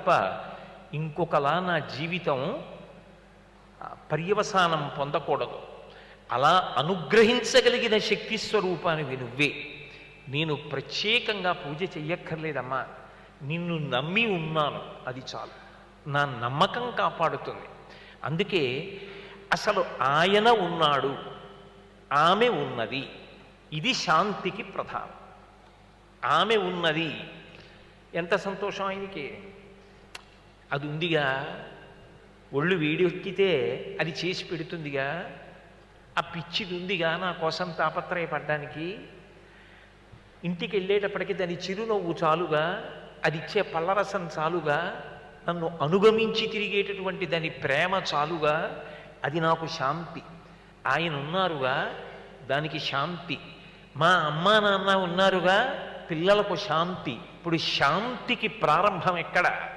తప్ప ఇంకొకలా నా జీవితం పర్యవసానం పొందకూడదు. అలా అనుగ్రహించగలిగిన శక్తి స్వరూపానికి నువ్వే. నేను ప్రత్యేకంగా పూజ చెయ్యక్కర్లేదమ్మా. నిన్ను నమ్మి ఉన్నాను. అది చాలు. నా నమ్మకం కాపాడుతుంది. అందుకే అసలు ఆయన ఉన్నాడు. ఆమె ఉన్నది. ఇది శాంతికి ప్రధానం. ఆమె ఉన్నది. ఎంత సంతోషం ఆయనకి. అది ఉందిగా ఒళ్ళు వేడెక్కితే అది చేసి పెడుతుందిగా. ఆ పిచ్చిది ఉందిగా నా కోసం తాపత్రయపడ్డానికి. ఇంటికి వెళ్ళేటప్పటికి దాని చిరునవ్వు చాలుగా అది ఇచ్చే పల్లరసం చాలుగా నన్ను అనుగమించి తిరిగేటటువంటి దాని ప్రేమ చాలుగా అది నాకు శాంతి. ఆయన ఉన్నారుగా దానికి శాంతి. మా అమ్మ నాన్న ఉన్నారుగా పిల్లలకు శాంతి. ఇప్పుడు శాంతికి ప్రారంభం ఎక్కడ?